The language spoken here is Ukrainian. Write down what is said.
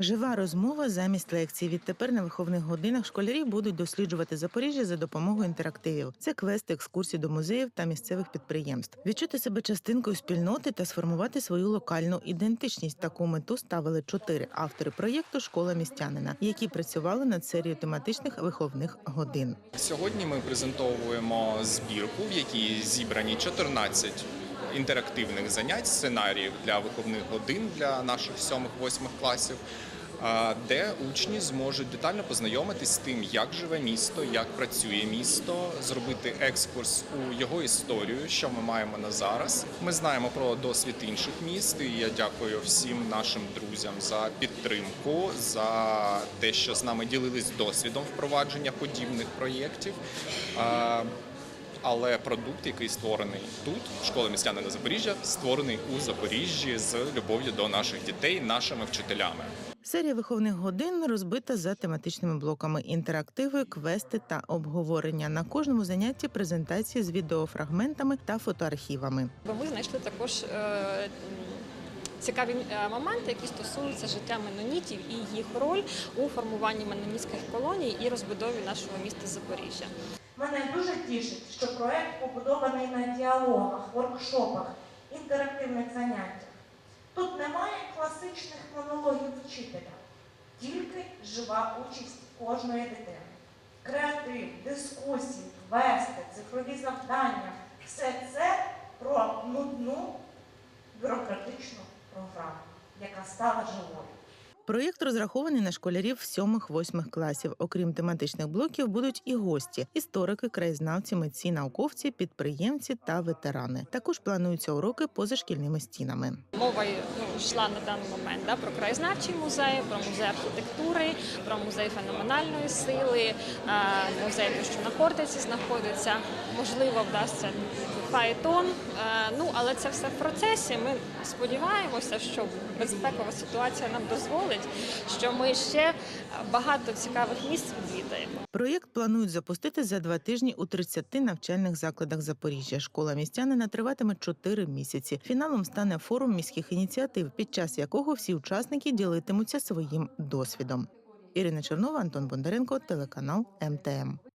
Жива розмова замість лекцій. Відтепер на виховних годинах школярі будуть досліджувати Запоріжжя за допомогою інтерактивів. Це квести, екскурсії до музеїв та місцевих підприємств. Відчути себе частинкою спільноти та сформувати свою локальну ідентичність. Таку мету ставили чотири автори проєкту Школа містянина, які працювали над серією тематичних виховних годин. Сьогодні ми презентовуємо збірку, в якій зібрані 14 інтерактивних занять, сценаріїв для виховних годин для наших 7-8 класів, де учні зможуть детально познайомитись з тим, як живе місто, як працює місто, зробити екскурс у його історію, що ми маємо на зараз. Ми знаємо про досвід інших міст, і я дякую всім нашим друзям за підтримку, за те, що з нами ділились досвідом впровадження подібних проєктів. Але продукт, який створений тут, школа містянина Запоріжжя, створений у Запоріжжі з любов'ю до наших дітей, нашими вчителями. Серія виховних годин розбита за тематичними блоками: інтерактиви, квести та обговорення. На кожному занятті презентації з відеофрагментами та фотоархівами. Ми знайшли також е, цікаві е, моменти, які стосуються життя менонітів і їх роль у формуванні менонітських колоній і розбудові нашого міста Запоріжжя. Мене дуже тішить, що проект побудований на діалогах, воркшопах, інтерактивних заняттях. Тут немає класичних монологів вчителя, тільки жива участь кожної дитини. Креатив, дискусії, квести, цифрові завдання все це про нудну бюрократичну програму, яка стала живою. Проєкт розрахований на школярів сьомих-восьмих класів. Окрім тематичних блоків, будуть і гості: історики, краєзнавці, митці, науковці, підприємці та ветерани. Також плануються уроки поза шкільними стінами. Мова ну, йшла на даний момент да, про краєзнавчий музей, про музей архітектури, про музей феноменальної сили, музей, що на Хортиці знаходиться. Можливо, вдасться фаетон. Е, Ну, але це все в процесі. Ми сподіваємося, що безпекова ситуація нам дозволить, що ми ще багато цікавих місць відвідаємо. Проєкт планують запустити за два тижні у 30 навчальних закладах Запоріжжя. Школа містянина триватиме 4 місяці. Фіналом стане форум міських ініціатив, під час якого всі учасники ділитимуться своїм досвідом. Ірина Чернова, Антон Бондаренко, телеканал МТМ.